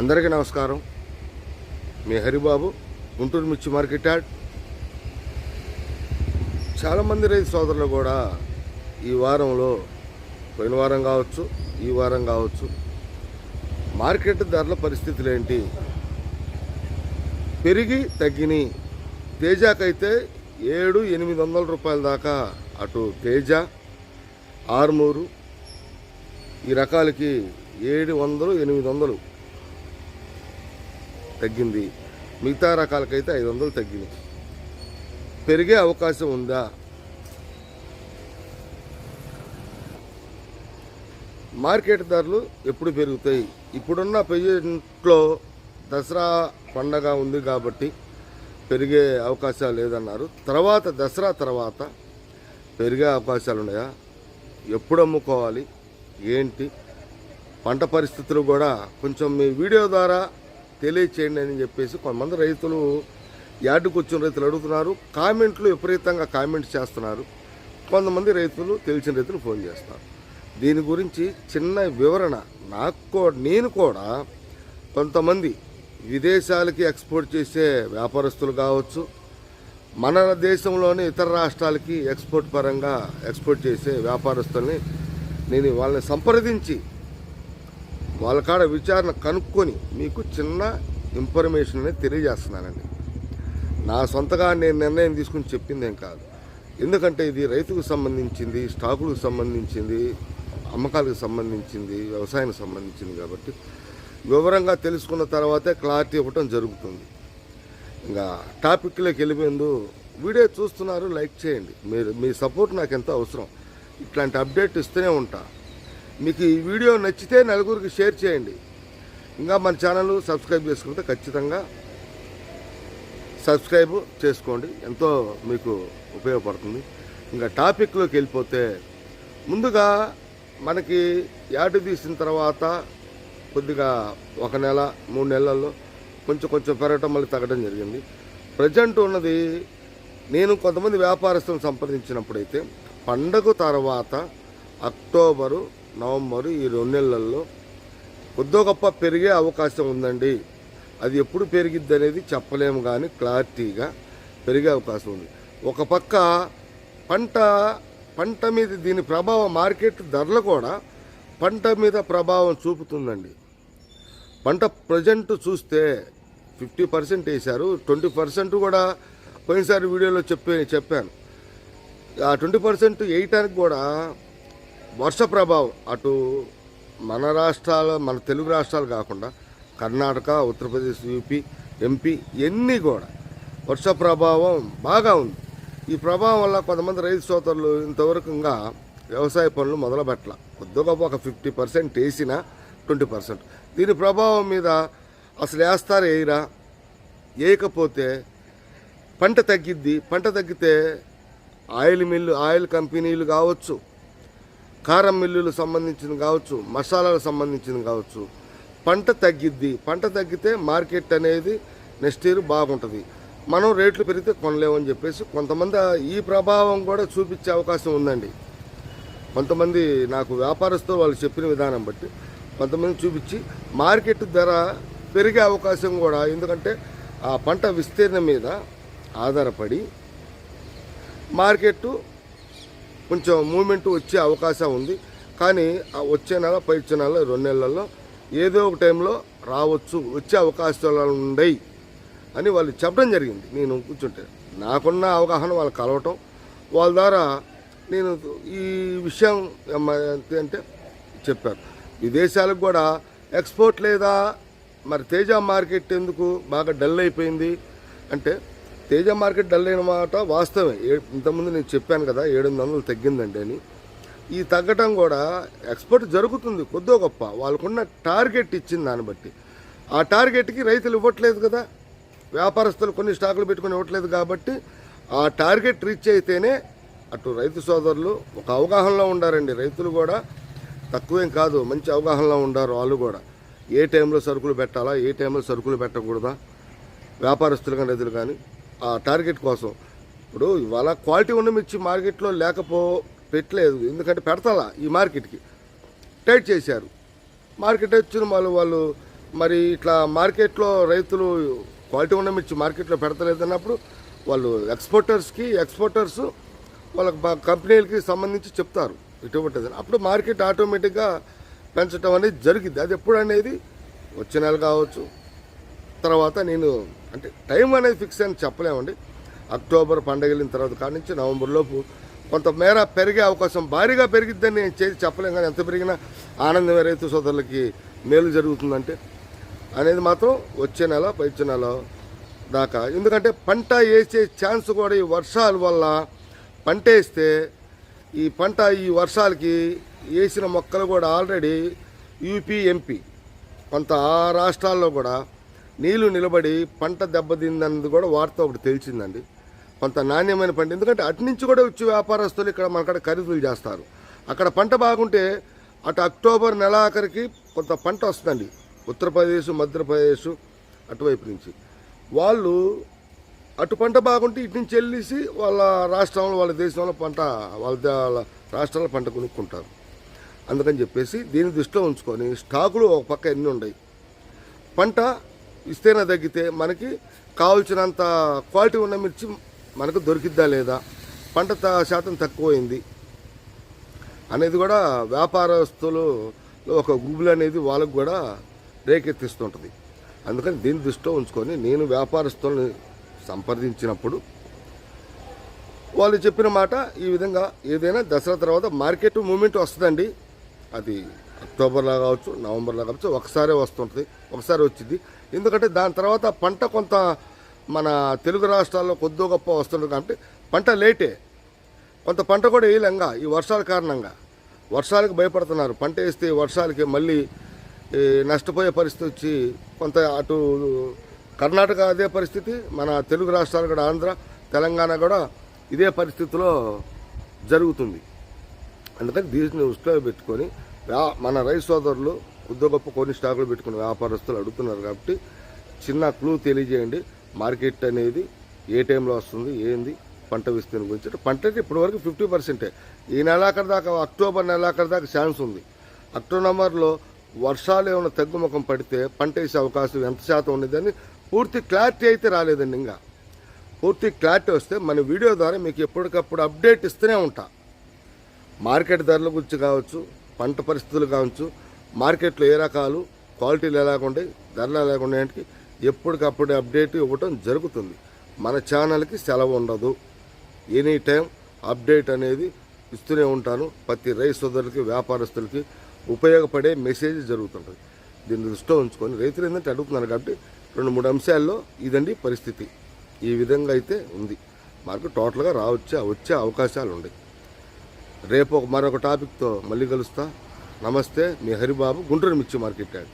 అందరికీ నమస్కారం. మీ హరిబాబు గుంటూరు మిర్చి మార్కెట్ యార్డ్ చాలామంది రైతు సోదరులు కూడా ఈ వారంలో పోయిన వారం కావచ్చు ఈ వారం కావచ్చు మార్కెట్ ధరల పరిస్థితులు ఏంటి పెరిగి తగ్గిని తేజాకైతే ఏడు ఎనిమిది వందల రూపాయల దాకా అటు తేజ ఆర్మూరు ఈ రకాలకి ఏడు వందలు ఎనిమిది వందలు తగ్గింది. మిగతా రకాలకైతే ఐదు వందలు తగ్గింది. పెరిగే అవకాశం ఉందా? మార్కెట్ ధరలు ఎప్పుడు పెరుగుతాయి? ఇప్పుడున్న ప్రజెంట్లో దసరా పండగ ఉంది కాబట్టి పెరిగే అవకాశాలు లేదన్నారు. తర్వాత దసరా తర్వాత పెరిగే అవకాశాలు ఉన్నాయా? ఎప్పుడు అమ్ముకోవాలి? ఏంటి? పంట పరిస్థితులు కూడా కొంచెం మీ వీడియో ద్వారా తెలియచేయండి అని చెప్పేసి కొంతమంది రైతులు యార్డుకు వచ్చిన రైతులు అడుగుతున్నారు. కామెంట్లు విపరీతంగా కామెంట్స్ చేస్తున్నారు. కొంతమంది రైతులు తెలిసిన రైతులు ఫోన్ చేస్తారు దీని గురించి చిన్న వివరణ నాకు కూడా నేను కూడా కొంతమంది విదేశాలకి ఎక్స్పోర్ట్ చేసే వ్యాపారస్తులు కావచ్చు మన దేశంలోని ఇతర రాష్ట్రాలకి ఎక్స్పోర్ట్ పరంగా ఎక్స్పోర్ట్ చేసే వ్యాపారస్తుల్ని నేను వాళ్ళని సంప్రదించి వాళ్ళ కాడ విచారణ కనుక్కొని మీకు చిన్న ఇన్ఫర్మేషన్ అనేది తెలియజేస్తున్నానండి. నా సొంతగా నేను నిర్ణయం తీసుకుని చెప్పిందేం కాదు. ఎందుకంటే ఇది రైతుకు సంబంధించింది స్టాకులకు సంబంధించింది అమ్మకాలకు సంబంధించింది వ్యవసాయానికి సంబంధించింది కాబట్టి వివరంగా తెలుసుకున్న తర్వాతే క్లారిటీ ఇవ్వటం జరుగుతుంది. ఇంకా టాపిక్లోకి వెళ్ళిపోయిందు వీడియో చూస్తున్నారు లైక్ చేయండి. మీరు మీ సపోర్ట్ నాకు ఎంతో అవసరం. ఇట్లాంటి అప్డేట్ ఇస్తూనే ఉంటా. మీకు ఈ వీడియో నచ్చితే నలుగురికి షేర్ చేయండి. ఇంకా మన ఛానల్ సబ్స్క్రైబ్ చేసుకుంటే ఖచ్చితంగా సబ్స్క్రైబ్ చేసుకోండి. ఎంతో మీకు ఉపయోగపడుతుంది. ఇంకా టాపిక్లోకి వెళ్ళిపోతే ముందుగా మనకి యాడ్ తీసిన తర్వాత కొద్దిగా ఒక నెల మూడు నెలల్లో కొంచెం కొంచెం పెరగటం మళ్ళీ తగ్గడం జరిగింది. ప్రజెంట్ ఉన్నది నేను కొంతమంది వ్యాపారస్తులను సంప్రదించినప్పుడైతే పండగ తర్వాత అక్టోబరు నవంబరు ఈ రెండు నెలల్లో కొద్దో గొప్ప పెరిగే అవకాశం ఉందండి. అది ఎప్పుడు పెరిగిద్ది అనేది చెప్పలేము కానీ క్లారిటీగా పెరిగే అవకాశం ఉంది. ఒక పక్క పంట పంట మీద దీని ప్రభావం మార్కెట్ ధరలు కూడా పంట మీద ప్రభావం చూపుతుందండి. పంట ప్రజెంట్ చూస్తే ఫిఫ్టీ పర్సెంట్ వేశారు. ట్వంటీ పర్సెంట్ కూడా పోయినసారి వీడియోలో చెప్పే చెప్పాను. ఆ ట్వంటీ పర్సెంట్ వేయటానికి కూడా వర్ష ప్రభావం అటు మన రాష్ట్రాలు మన తెలుగు రాష్ట్రాలు కాకుండా కర్ణాటక ఉత్తరప్రదేశ్ యూపీ ఎంపీ ఇవన్నీ కూడా వర్ష ప్రభావం బాగా ఉంది. ఈ ప్రభావం వల్ల కొంతమంది రైతు సోదరులు ఇంతవరకు ఇంకా వ్యవసాయ పనులు మొదలు పెట్టాల ఒక ఫిఫ్టీ పర్సెంట్ వేసిన ట్వంటీ పర్సెంట్. దీని ప్రభావం మీద అసలు వేస్తారు వేయరా? వేయకపోతే పంట తగ్గిద్ది. పంట తగ్గితే ఆయిల్ మిల్లు ఆయిల్ కంపెనీలు కావచ్చు కారం మిల్లులు సంబంధించింది కావచ్చు మసాలాలకు సంబంధించింది కావచ్చు. పంట తగ్గిద్ది. పంట తగ్గితే మార్కెట్ అనేది నెక్స్ట్ ఇయర్ బాగుంటుంది. మనం రేట్లు పెరిగితే కొనలేమని చెప్పేసి కొంతమంది ఈ ప్రభావం కూడా చూపించే అవకాశం ఉందండి. కొంతమంది నాకు వ్యాపారస్తులు వాళ్ళు చెప్పిన విధానం బట్టి కొంతమంది చూపించి మార్కెట్ ధర పెరిగే అవకాశం కూడా ఎందుకంటే ఆ పంట విస్తీర్ణం మీద ఆధారపడి మార్కెట్ కొంచెం మూమెంట్ వచ్చే అవకాశం ఉంది. కానీ ఆ వచ్చే నెల పై వచ్చే నెల రెండు నెలల్లో ఏదో ఒక టైంలో రావచ్చు వచ్చే అవకాశాలు ఉండయి అని వాళ్ళు చెప్పడం జరిగింది. నేను కూర్చుంటే నాకున్న అవగాహన వాళ్ళు కలవటం వాళ్ళ ద్వారా నేను ఈ విషయం అంటే చెప్పారు విదేశాలకు కూడా ఎక్స్పోర్ట్ లేదా మరి తేజ మార్కెట్ ఎందుకు బాగా డల్ అయిపోయింది అంటే తేజ మార్కెట్ డల్ అయిన మాట వాస్తవమే. ఇంతకుముందు నేను చెప్పాను కదా ఏడు వందలు తగ్గిందండి అని. ఈ తగ్గటం కూడా ఎక్స్పోర్ట్ జరుగుతుంది కొద్దో గొప్ప. వాళ్ళకున్న టార్గెట్ ఇచ్చింది దాన్ని బట్టి. ఆ టార్గెట్కి రైతులు ఇవ్వట్లేదు కదా. వ్యాపారస్తులు కొన్ని స్టాకులు పెట్టుకొని ఇవ్వట్లేదు కాబట్టి ఆ టార్గెట్ రీచ్ అయితేనే అటు రైతు సోదరులు ఒక అవగాహనలో ఉండారండి. రైతులు కూడా తక్కువేం కాదు మంచి అవగాహనలో ఉండారు వాళ్ళు కూడా. ఏ టైంలో సరుకులు పెట్టాలా ఏ టైంలో సరుకులు పెట్టకూడదా? వ్యాపారస్తులు కానీ రైతులు కానీ. ఆ టార్గెట్ కోసం. ఇప్పుడు ఇవాళ క్వాలిటీ ఉన్న మిర్చి మార్కెట్లో లేకపో పెట్టలేదు. ఎందుకంటే పెడతాలా ఈ మార్కెట్కి టైట్ చేశారు. మార్కెట్ వచ్చిన వాళ్ళు వాళ్ళు మరి ఇట్లా మార్కెట్లో రైతులు క్వాలిటీ ఉన్న మిర్చి మార్కెట్లో పెడతలేదు అన్నప్పుడు వాళ్ళు ఎక్స్పోర్టర్స్కి ఎక్స్పోర్టర్స్ వాళ్ళ కంపెనీలకి సంబంధించి చెప్తారు. ఇటువంటిది అప్పుడు మార్కెట్ ఆటోమేటిక్గా పెంచడం అనేది జరిగింది అది ఎప్పుడు అనేది వచ్చే నెల కావచ్చు తర్వాత నేను అంటే టైం అనేది ఫిక్స్ అని చెప్పలేమండి. అక్టోబర్ పండగ వెళ్ళిన తర్వాత కాడి నుంచి నవంబర్లోపు కొంతమేర పెరిగే అవకాశం భారీగా పెరిగిద్దని నేను చేసి చెప్పలేం కానీ ఎంత పెరిగినా ఆనందం రైతు సోదరులకి మేలు జరుగుతుందంటే అనేది మాత్రం వచ్చే నెల పైచే నెల దాకా. ఎందుకంటే పంట వేసే ఛాన్స్ కూడా ఈ వర్షాల వల్ల పంట వేస్తే ఈ పంట ఈ వర్షాలకి వేసిన మొక్కలు కూడా ఆల్రెడీ యూపీ ఎంపీ కొంత ఆ రాష్ట్రాల్లో కూడా నీళ్ళు నిలబడి పంట దెబ్బతిందన్నది కూడా వార్త ఒకటి తెలిసిందండి. కొంత నాణ్యమైన పంట. ఎందుకంటే అటు నుంచి కూడా వచ్చి వ్యాపారస్తులు ఇక్కడ మనకడ ఖరీదులు చేస్తారు. అక్కడ పంట బాగుంటే అటు అక్టోబర్ నెలాఖరికి కొంత పంట వస్తుందండి. ఉత్తరప్రదేశ్ మధ్యప్రదేశ్ అటువైపు నుంచి. వాళ్ళు అటు పంట బాగుంటే ఇటు నుంచి వెళ్ళేసి వాళ్ళ రాష్ట్రంలో వాళ్ళ దేశంలో పంట వాళ్ళ ద- వాళ్ళ పంట కొనుక్కుంటారు. అందుకని చెప్పేసి దీన్ని దృష్టిలో ఉంచుకొని స్టాకులు ఒక పక్క ఎన్ని ఉన్నాయి పంట ఇస్తేనే తగ్గితే మనకి కావాల్సినంత క్వాలిటీ ఉన్న మిర్చి మనకు దొరికిద్దా లేదా? పంట శాతం తక్కువైంది. అనేది కూడా వ్యాపారస్తులు ఒక గుబులు అనేది వాళ్ళకు కూడా రేకెత్తిస్తుంటుంది. అందుకని దీన్ని దృష్టిలో ఉంచుకొని నేను వ్యాపారస్తులను సంప్రదించినప్పుడు వాళ్ళు చెప్పిన మాట ఈ విధంగా ఏదైనా దసరా తర్వాత మార్కెట్ మూమెంట్ వస్తుందండి. అది అక్టోబర్లో కావచ్చు నవంబర్లో కావచ్చు ఒకసారే వస్తుంటుంది ఒకసారి వచ్చింది ఎందుకంటే దాని తర్వాత పంట కొంత మన తెలుగు రాష్ట్రాల్లో కొద్దో గొప్ప వస్తుంటుంది కాబట్టి పంట లేటే. కొంత పంట కూడా వేయలేంగా ఈ వర్షాల కారణంగా. వర్షాలకు భయపడుతున్నారు. పంట వేస్తే వర్షాలకి మళ్ళీ ఈ, నష్టపోయే పరిస్థితి వచ్చి కొంత అటు కర్ణాటక అదే పరిస్థితి మన తెలుగు రాష్ట్రాలు కూడా ఆంధ్ర తెలంగాణ కూడా ఇదే పరిస్థితిలో జరుగుతుంది. అందుకని దీన్ని దృష్టిలో పెట్టుకొని మన రైతు సోదరులు కొద్ది గొప్ప కొన్ని స్టాకులు పెట్టుకుని వ్యాపారస్తులు అడుగుతున్నారు కాబట్టి చిన్న క్లూ తెలియజేయండి. మార్కెట్ అనేది ఏ టైంలో వస్తుంది ఏంది పంట విస్తీర్ణం గురించి. పంటకి పంట అయితే ఇప్పటివరకు ఫిఫ్టీ పర్సెంటే. ఈ నెలాఖరు దాకా అక్టోబర్ నెలాఖరు దాకా ఛాన్స్ ఉంది. అక్టోబర్లో వర్షాలు ఏమైనా తగ్గుముఖం పడితే పంట వేసే అవకాశం ఎంత శాతం ఉండేదని పూర్తి క్లారిటీ అయితే రాలేదండి ఇంకా. పూర్తి క్లారిటీ వస్తే మన వీడియో ద్వారా మీకు ఎప్పటికప్పుడు అప్డేట్ ఇస్తూనే ఉంటా. మార్కెట్ ధరల గురించి కావచ్చు పంట పరిస్థితులు కావచ్చు మార్కెట్లో ఏ రకాలు క్వాలిటీలు ఎలాగుంటాయి ధరలు ఎలాగుంటాయి ఎప్పటికప్పుడు అప్డేట్ ఇవ్వటం జరుగుతుంది. మన ఛానల్కి సెలవు ఉండదు. ఎనీ టైం అప్డేట్ అనేది ఇస్తూనే ఉంటాను. ప్రతి రైతు సోదరులకి వ్యాపారస్తులకి ఉపయోగపడే మెసేజ్ జరుగుతుంటుంది. దీన్ని దృష్టిలో ఉంచుకొని రైతులు ఏంటంటే అడుగుతున్నారు కాబట్టి రెండు మూడు అంశాల్లో ఇదండి పరిస్థితి. ఈ విధంగా అయితే ఉంది. మనకు టోటల్గా రావచ్చే వచ్చే అవకాశాలు ఉన్నాయి. రేపు ఒక మరొక టాపిక్తో మళ్ళీ కలుస్తా. నమస్తే మీ హరిబాబు గుంటూరు మిర్చి మార్కెట్ యాడ్.